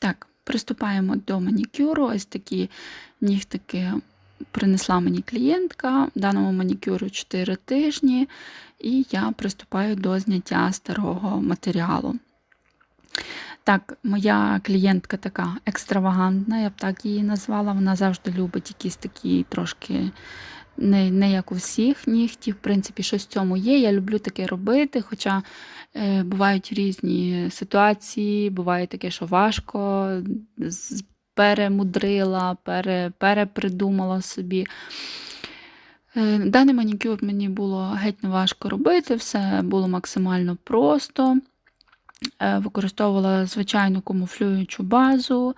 Так, приступаємо до манікюру. Ось такі нігтики принесла мені клієнтка. Даному манікюру 4 тижні, і я приступаю до зняття старого матеріалу. Так, моя клієнтка така екстравагантна, я б так її назвала. Вона завжди любить якісь такі трошки не не як у всіх нігтів. В принципі, щось в цьому є. Я люблю таке робити, хоча е, бувають різні ситуації, буває таке, що важко, перемудрила, пере, перепридумала собі. Е, даний манікюр мені було геть не важко робити, все було максимально просто. Е, використовувала звичайну камуфлюючу базу,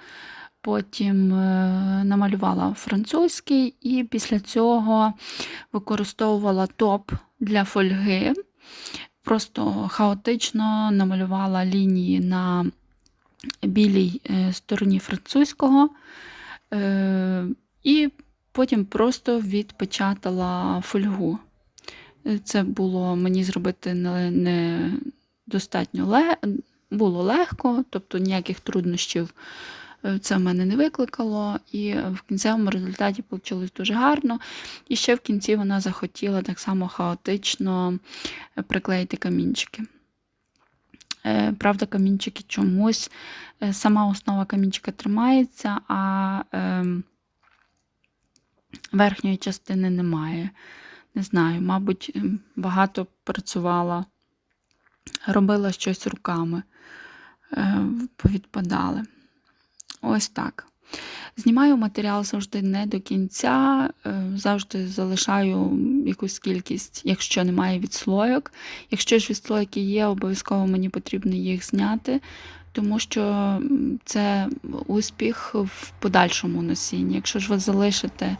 потім е, намалювала французький, і після цього використовувала топ для фольги. Просто хаотично намалювала лінії на білій е, стороні французького, і потім просто відпечатала фольгу. Це було мені зробити не достатньо ле... було легко, тобто ніяких труднощів е, це в мене не викликало, і в кінцевому результаті вийшло дуже гарно. І ще в кінці вона захотіла так само хаотично е, приклеїти камінчики. Е, правда, камінчики чомусь, сама основа камінчика тримається, а ем, верхньої частини немає. Не знаю, мабуть, ем, багато працювала робила щось руками, е, повідпадали. Ось так. Знімаю матеріал завжди не до кінця, е, завжди залишаю якусь кількість, якщо немає відслойок. Якщо ж відслойки є, обов'язково мені потрібно їх зняти, тому що це успіх в подальшому носінні. Якщо ж ви залишите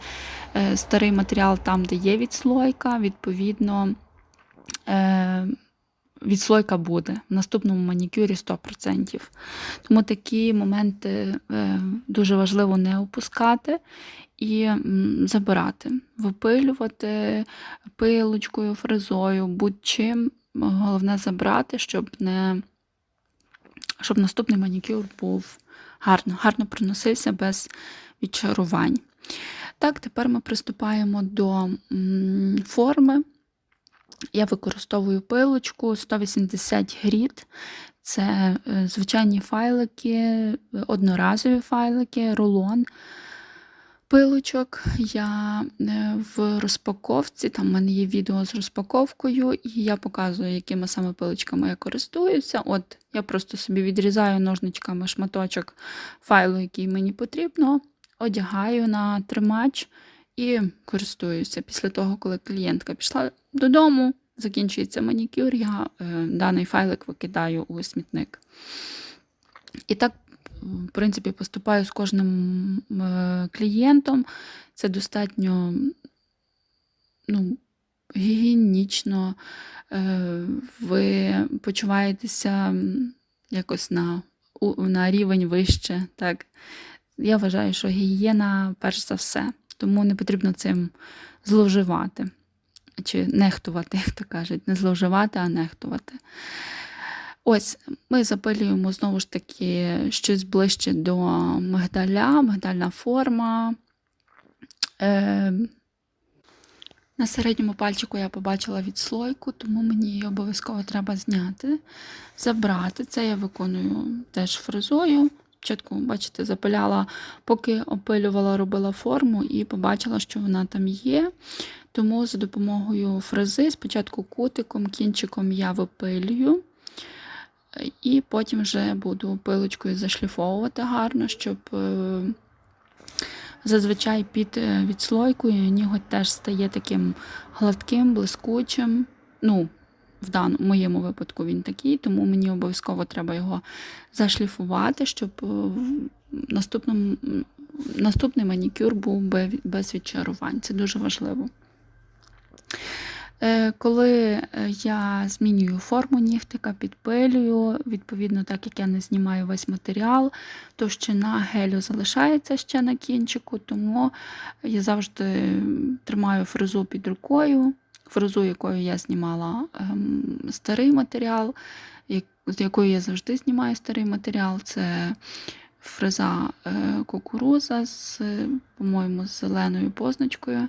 е, старий матеріал там, де є відслойка, відповідно відслойка буде в наступному манікюрі 100%. Тому такі моменти е, дуже важливо не опускати і забирати, випилювати пилочкою, фрезою, будь-чим. Головне забрати, щоб не щоб наступний манікюр був гарно, гарно приносився без відчарувань. Так, тепер ми приступаємо до форми. Я використовую пилочку 180 гріт. Це е, звичайні файлики, одноразові файлики, рулон пилочок. Я е, в розпаковці, там в мене є відео з розпаковкою, і я показую, якими саме пилочками я користуюся. От Я просто собі відрізаю ножничками шматочок файлу, який мені потрібно, одягаю на тримач і користуюся. Після того, коли клієнтка пішла додому, закінчується манікюр, я е, даний файлик викидаю у смітник. І так, в принципі, поступаю з кожним е, клієнтом. Це достатньо ну, гігієнічно, е, ви почуваєтеся якось на на рівень вище. Так? Я вважаю, що гігієна перш за все, тому не потрібно цим зловживати чи нехтувати, як то кажуть, не зловживати, а нехтувати. Ось, ми запилюємо знову ж таки щось ближче до мигдаля, мигдальна форма. Е, На середньому пальчику я побачила відслойку, тому мені її обов'язково треба зняти, забрати. Це я виконую теж фрезою. Спочатку, бачите, запиляла, поки опилювала, робила форму і побачила, що вона там є. Тому за допомогою фрези, спочатку кутиком, кінчиком я випилюю, і потім вже буду пилочкою зашліфовувати гарно, щоб е, зазвичай під е, відслойкою ніготь теж стає таким гладким, блискучим. Ну, в даному, моєму випадку він такий, тому мені обов'язково треба його зашліфувати, щоб е, наступному, наступний манікюр був без відчарувань. Це дуже важливо. Е, коли е, я змінюю форму нігтика, підпилюю, відповідно, так як я не знімаю весь матеріал, товщина гелю залишається ще на кінчику, тому я завжди тримаю фрезу під рукою, фрезу, якою я знімала ем, старий матеріал, з якою я завжди знімаю старий матеріал, це фреза е, кукуруза з, по-моєму, зеленою позначкою.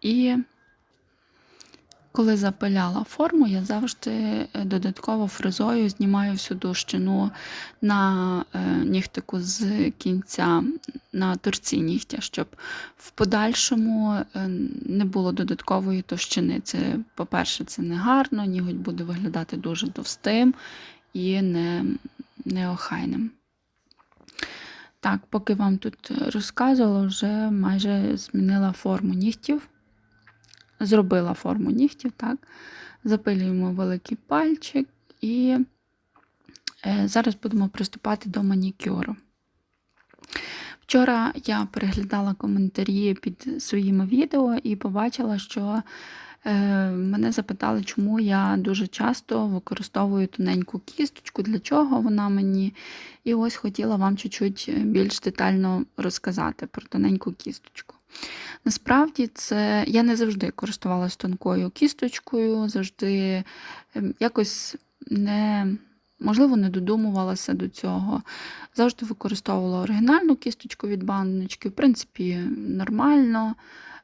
І коли запиляла форму, я завжди е, додатково фрезою знімаю всю товщину на е, нігтику з кінця на торці нігтя, щоб в подальшому е, не було додаткової товщини. Це, по-перше, це не гарно, ніготь буде виглядати дуже товстим і не, неохайним. Так, поки вам тут розказувала, вже майже змінила форму нігтів зробила форму нігтів, так, запилюємо великий пальчик і е, зараз будемо приступати до манікюру. Вчора я переглядала коментарі під своїми відео і побачила, що е, мене запитали, чому я дуже часто використовую тоненьку кісточку, для чого вона мені. І ось хотіла вам чуть-чуть більш детально розказати про тоненьку кісточку. Насправді, це я не завжди користувалася тонкою кісточкою, завжди ем, якось не, можливо, не додумувалася до цього. Завжди використовувала оригінальну кісточку від баночки. В принципі, нормально,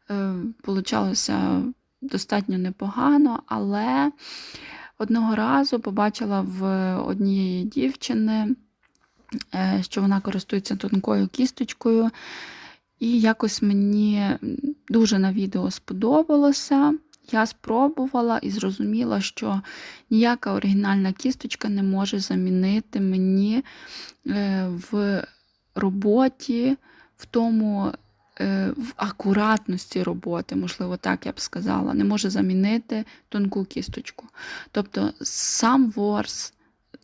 ем, получалося достатньо непогано, але одного разу побачила в однієї дівчини, е, що вона користується тонкою кісточкою. І якось мені дуже на відео сподобалося. Я спробувала і зрозуміла, що ніяка оригінальна кісточка не може замінити мені е, в роботі, в тому, е, в акуратності роботи, можливо, так я б сказала, не може замінити тонку кісточку. Тобто сам ворс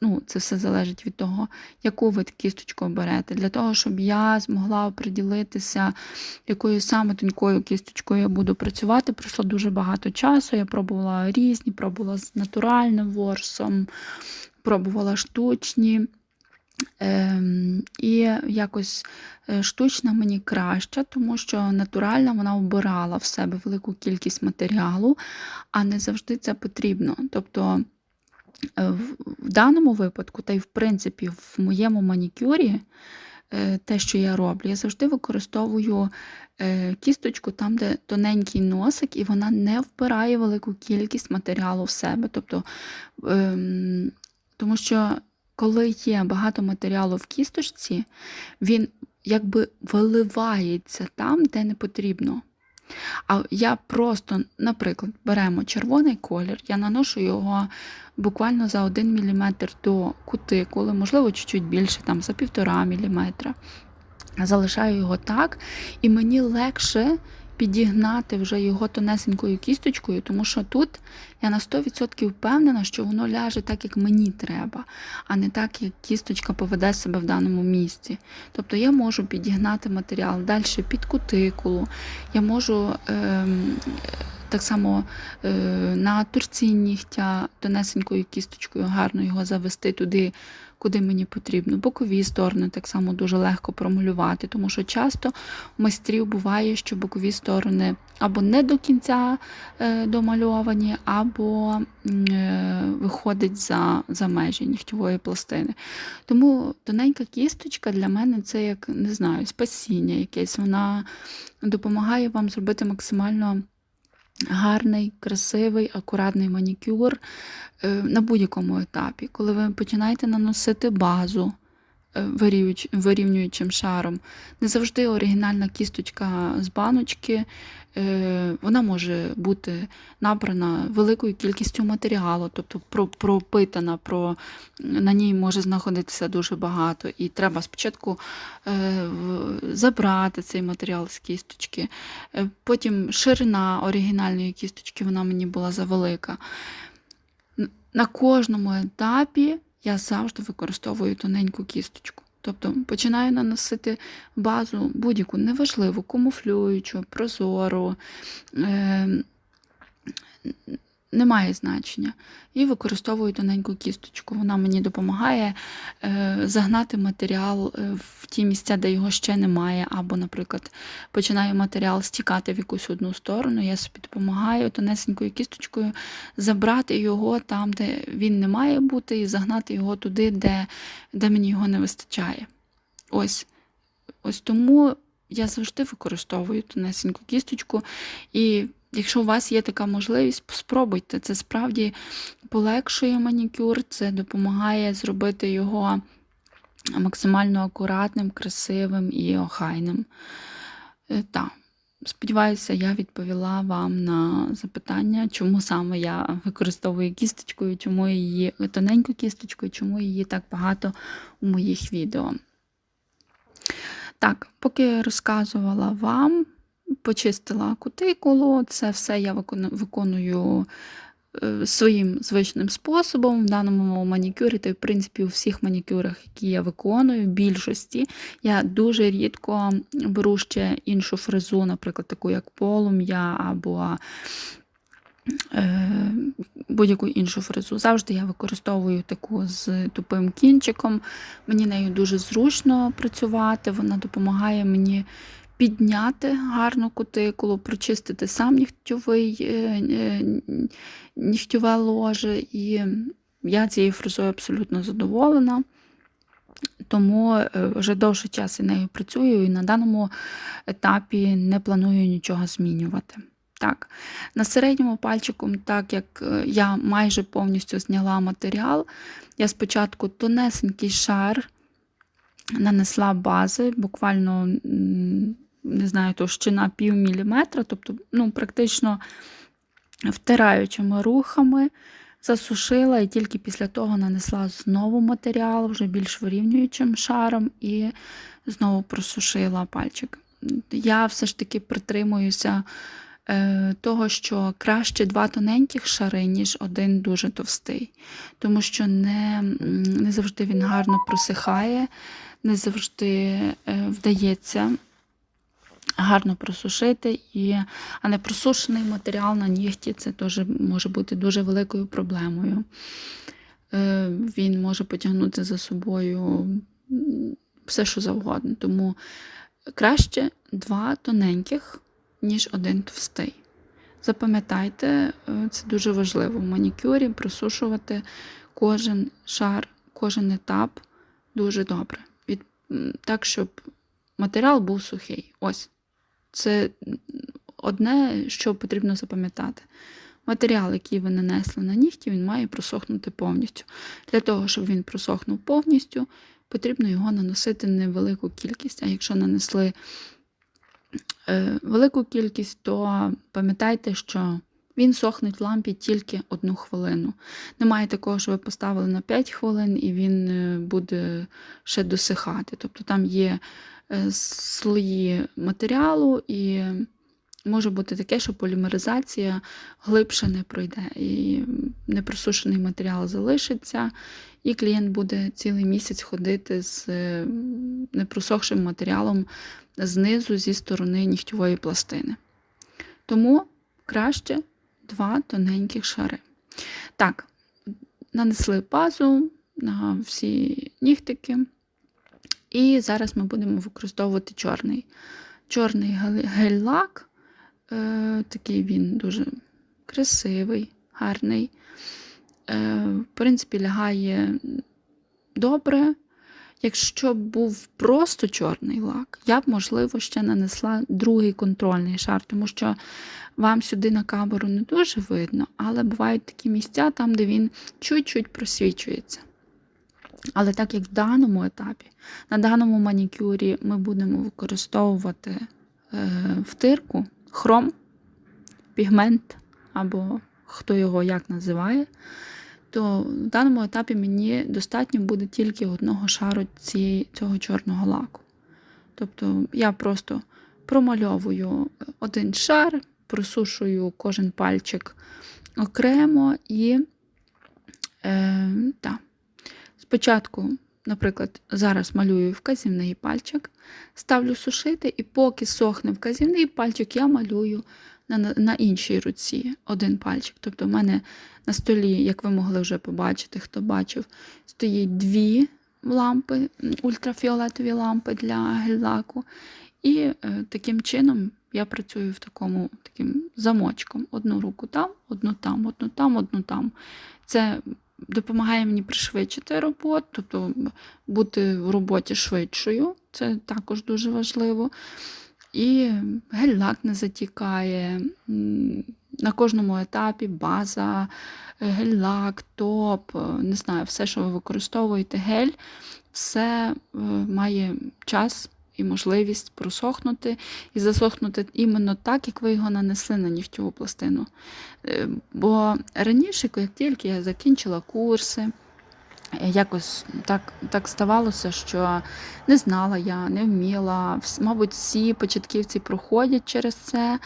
ну, це все залежить від того, яку ви кісточку оберете. Для того, щоб я змогла оприділитися, якою саме тонькою кісточкою я буду працювати, пройшло дуже багато часу. Я пробувала різні, пробувала з натуральним ворсом, пробувала штучні. Ем, І якось е, штучна мені краща, тому що натуральна вона вбирала в себе велику кількість матеріалу, а не завжди це потрібно. Тобто в даному випадку, та й в принципі, в моєму манікюрі, е, те, що я роблю, я завжди використовую е, кісточку там, де тоненький носик, і вона не вбирає велику кількість матеріалу в себе. Тобто, ем, Тому що, коли є багато матеріалу в кісточці, він якби виливається там, де не потрібно. А я просто, наприклад, беремо червоний колір, я наношу його буквально за 1 мм до кутикули, можливо, чуть-чуть більше, там за 1,5 мм. Залишаю його так, і мені легше підігнати вже його тонесенькою кісточкою, тому що тут я на 100% впевнена, що воно ляже так, як мені треба, а не так, як кісточка поведе себе в даному місці. Тобто я можу підігнати матеріал далі під кутикулу, я можу. Е так само е, на торці нігтя тонесенькою кісточкою гарно його завести туди, куди мені потрібно. Бокові сторони так само дуже легко промалювати, тому що часто у майстрів буває, що бокові сторони або не до кінця е, домальовані, або е, виходить за за межі нігтєвої пластини. Тому тоненька кісточка для мене це як не знаю, спасіння якесь. Вона допомагає вам зробити максимально гарний, красивий, акуратний манікюр е, на будь-якому етапі. Коли ви починаєте наносити базу вирівнюючим шаром, не завжди оригінальна кісточка з баночки Е, вона може бути набрана великою кількістю матеріалу, тобто пропитана, про, на ній може знаходитися дуже багато. І треба спочатку е, забрати цей матеріал з кісточки. Е, потім ширина оригінальної кісточки вона мені була завелика. На кожному етапі я завжди використовую тоненьку кісточку. Тобто починаю наносити базу будь-яку неважливу, камуфлюючу, прозору, е, немає значення. І використовую тоненьку кісточку. Вона мені допомагає е, загнати матеріал е, в ті місця, де його ще немає. Або, наприклад, починає матеріал стікати в якусь одну сторону. Я собі допомагаю тонесенькою кісточкою забрати його там, де він не має бути, і загнати його туди, де, де мені його не вистачає. Ось, ось тому я завжди використовую тонесеньку кісточку. І якщо у вас є така можливість, спробуйте. Це справді полегшує манікюр, це допомагає зробити його максимально акуратним, красивим і охайним. Е, Так, сподіваюся, я відповіла вам на запитання, чому саме я використовую кісточку, і чому її тоненьку кісточку, і чому її так багато у моїх відео. Так, поки я розказувала вам, почистила кутикулу, це все я виконую е, своїм звичним способом. В даному манікюрі, та в принципі у всіх манікюрах, які я виконую, в більшості, я дуже рідко беру ще іншу фрезу, наприклад, таку як полум'я або е, будь-яку іншу фрезу. Завжди я використовую таку з тупим кінчиком. Мені нею дуже зручно працювати, вона допомагає мені підняти гарну кутикулу, прочистити сам нігтьовий, е, е, нігтьове ложе. І я цією фрезою абсолютно задоволена. Тому е, вже довший час я нею працюю і на даному етапі не планую нічого змінювати. Так, на середньому пальчику, так як я майже повністю зняла матеріал, я спочатку тонесенький шар нанесла бази, буквально, не знаю, товщина пів міліметра, тобто ну, практично втираючими рухами засушила і тільки після того нанесла знову матеріал, вже більш вирівнюючим шаром, і знову просушила пальчик. Я все ж таки притримуюся е, того, що краще два тоненьких шари, ніж один дуже товстий. Тому що не, не завжди він гарно просихає, не завжди е, вдається гарно просушити, і, а не просушений матеріал на нігті це теж може бути дуже великою проблемою. Е, Він може потягнути за собою все, що завгодно. Тому краще два тоненьких, ніж один товстий. Запам'ятайте, е, це дуже важливо в манікюрі просушувати кожен шар, кожен етап дуже добре. Від, так, щоб матеріал був сухий. Ось. Це одне, що потрібно запам'ятати. Матеріал, який ви нанесли на нігті, він має просохнути повністю. Для того, щоб він просохнув повністю, потрібно його наносити невелику кількість. А якщо нанесли е, велику кількість, то пам'ятайте, що він сохне в лампі тільки одну хвилину. Немає такого, що ви поставили на 5 хвилин і він е, буде ще досихати. Тобто там є слої матеріалу, і може бути таке, що полімеризація глибше не пройде, і непросушений матеріал залишиться, і клієнт буде цілий місяць ходити з е, непросохшим матеріалом знизу зі сторони нігтєвої пластини. Тому краще два тоненьких шари. Так, нанесли базу на всі нігтики. І зараз ми будемо використовувати чорний. Чорний гель- гель-лак, е, такий він дуже красивий, гарний. Е, в принципі, лягає добре. Якщо б був просто чорний лак, я б, можливо, ще нанесла другий контрольний шар, тому що вам сюди на камеру не дуже видно, але бувають такі місця, там, де він чуть-чуть просвічується. Але так як в даному етапі, на даному манікюрі ми будемо використовувати е, втирку, хром, пігмент або хто його як називає, то в даному етапі мені достатньо буде тільки одного шару цієї, цього чорного лаку. Тобто я просто промальовую один шар, просушую кожен пальчик окремо і е, та. Спочатку, наприклад, зараз малюю вказівний пальчик, ставлю сушити, і поки сохне вказівний пальчик, я малюю на, на, іншій руці один пальчик. Тобто, в мене на столі, як ви могли вже побачити, хто бачив, стоїть дві лампи, ультрафіолетові лампи для гель-лаку. І е, таким чином я працюю в такому таким замочком. Одну руку там, одну там, одну там, одну там. Це допомагає мені пришвидшити роботу, тобто бути в роботі швидшою. це також дуже важливо. І гель-лак не затікає. На кожному етапі база, гель-лак, топ, е, не знаю, все, що ви використовуєте, гель, все е, має час і можливість просохнути і засохнути іменно так, як ви його нанесли на нігтєву пластину. Е, Бо раніше, як тільки я закінчила курси, е, якось так, так ставалося, що не знала я, не вміла. Мабуть, всі початківці проходять через це.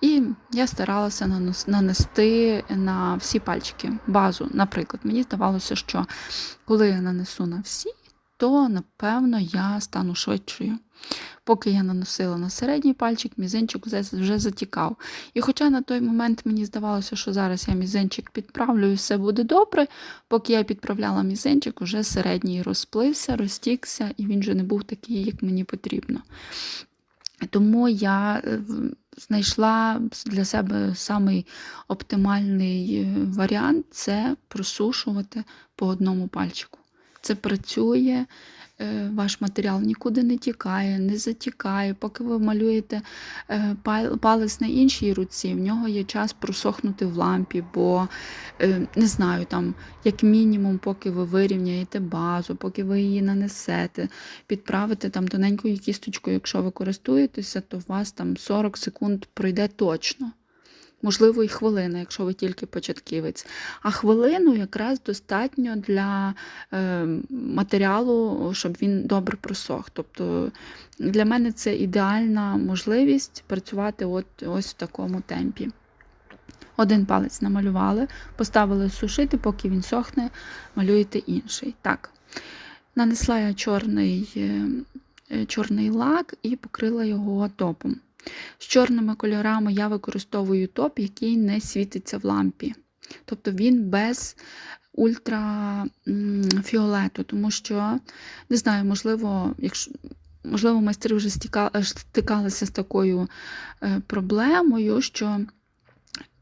І я старалася нанести на всі пальчики базу. Наприклад, мені здавалося, що коли я нанесу на всі, то напевно я стану швидшою. Поки я наносила на середній пальчик, мізинчик вже, затікав. І хоча на той момент мені здавалося, що зараз я мізинчик підправлю і все буде добре, поки я підправляла мізинчик, уже середній розплився, розтікся, і він вже не був такий, як мені потрібно. Тому я е, знайшла для себе самий оптимальний е, варіант це просушувати по одному пальчику. Це працює, ваш матеріал нікуди не тікає, не затікає. Поки ви малюєте е, палець на іншій руці, в нього є час просохнути в лампі, бо е, не знаю, там, як мінімум, поки ви вирівняєте базу, поки ви її нанесете, підправите там тоненькою кісточкою, якщо ви користуєтеся, то у вас там 40 секунд пройде точно. Можливо, і хвилина, якщо ви тільки початківець. А хвилину якраз достатньо для е, матеріалу, щоб він добре просох. Тобто для мене це ідеальна можливість працювати от, ось в такому темпі. Один палець намалювали, поставили сушити, поки він сохне, малюєте інший. Так. Нанесла я чорний, е, е, чорний лак і покрила його топом. З чорними кольорами я використовую топ, який не світиться в лампі. Тобто він без ультрафіолету, тому що, не знаю, можливо, якщо. Можливо, майстри вже стикалися з такою е, проблемою, що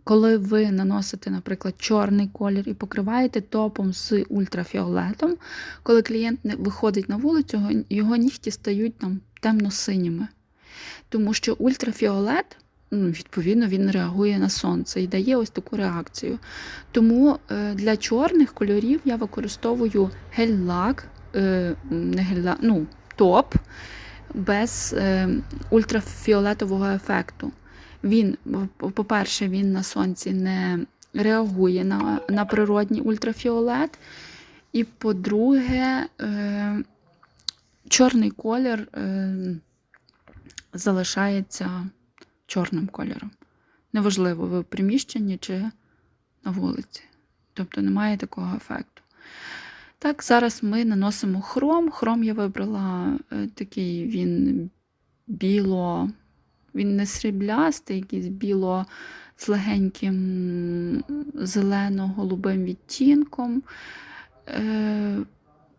коли ви наносите, наприклад, чорний колір і покриваєте топом з ультрафіолетом, коли клієнт виходить на вулицю, його- нігті стають там темно-синіми. Тому що ультрафіолет, ну, відповідно, він реагує на сонце і дає ось таку реакцію. Тому е, для чорних кольорів я використовую гель-лак, е, не гель-лак, ну, топ без е, ультрафіолетового ефекту. Він, по- по-перше, він на сонці не реагує на, на природній ультрафіолет. І по-друге, чорний колір залишається чорним кольором. Неважливо, ви в приміщенні чи на вулиці. Тобто немає такого ефекту. Так, зараз ми наносимо хром. Хром я вибрала е, такий він біло, він не сріблястий, якийсь біло з легеньким зелено-голубим відтінком.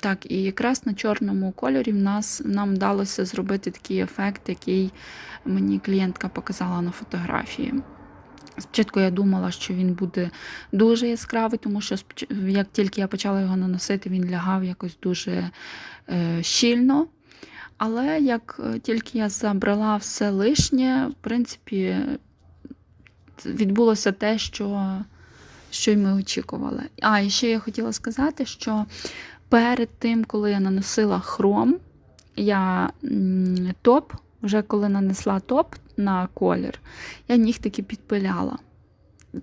Так, і якраз на чорному кольорі в нас, нам вдалося зробити такий ефект, який мені клієнтка показала на фотографії. Спочатку я думала, що він буде дуже яскравий, тому що як тільки я почала його наносити, він лягав якось дуже е, щільно. Але як е, тільки я забрала все лишнє, в принципі, відбулося те, що, що й ми очікували. А, і ще я хотіла сказати, що перед тим, коли я наносила хром, я топ, вже коли нанесла топ на колір, я нігтики підпиляла.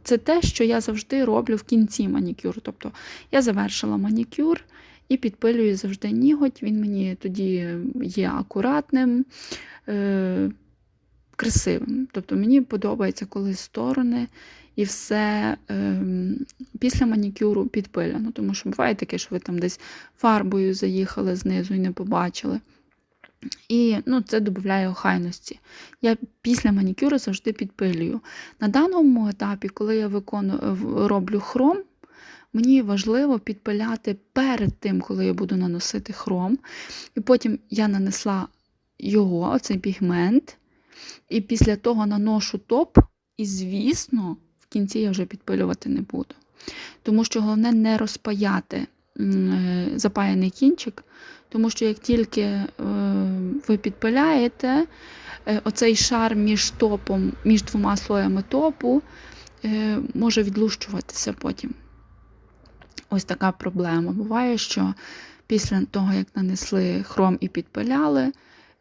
Це те, що я завжди роблю в кінці манікюру. Тобто я завершила манікюр і підпилюю завжди ніготь. Він мені тоді є акуратним, е- красивим. Тобто мені подобається, коли сторони і все е- після манікюру підпиляно. Тому що буває таке, що ви там десь фарбою заїхали знизу і не побачили. І ну, це додає охайності. Я після манікюру завжди підпилюю. На даному етапі, коли я виконую, роблю хром, мені важливо підпиляти перед тим, коли я буду наносити хром. І потім я нанесла його, оцей пігмент, і після того наношу топ, і, звісно, кінці я вже підпилювати не буду. Тому що головне не розпаяти е, запаяний кінчик, тому що як тільки е, ви підпиляєте, е, оцей шар між топом, між двома слоями топу може відлущуватися потім. Ось така проблема. Буває, що після того, як нанесли хром і підпиляли,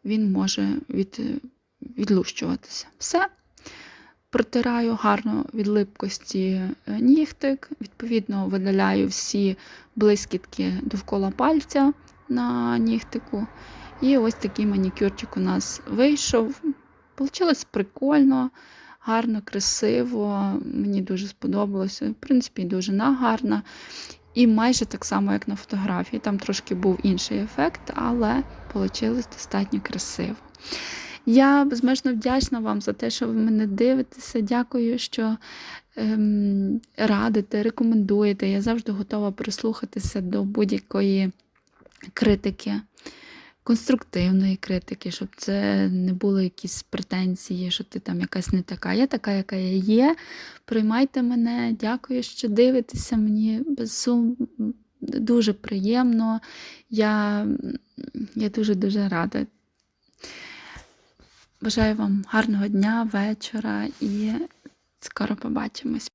він може від, відлущуватися. Все. Протираю гарно від липкості е, нігтик, відповідно, видаляю всі блискітки довкола пальця на нігтику. І ось такий манікюрчик у нас вийшов. Получилось прикольно, гарно, красиво. Мені дуже сподобалося. В принципі, довжина гарна. І майже так само, як на фотографії. Там трошки був інший ефект, але вийшло достатньо красиво. Я безмежно вдячна вам за те, що ви мене дивитеся. Дякую, що ем, радите, рекомендуєте. Я завжди готова прислухатися до будь-якої критики, конструктивної критики, щоб це не було якісь претензії, що ти там якась не така. Я така, яка я є. Приймайте мене. Дякую, що дивитеся. Мені безсум... дуже приємно. Я, я дуже-дуже рада. Бажаю вам гарного дня, вечора і скоро побачимось.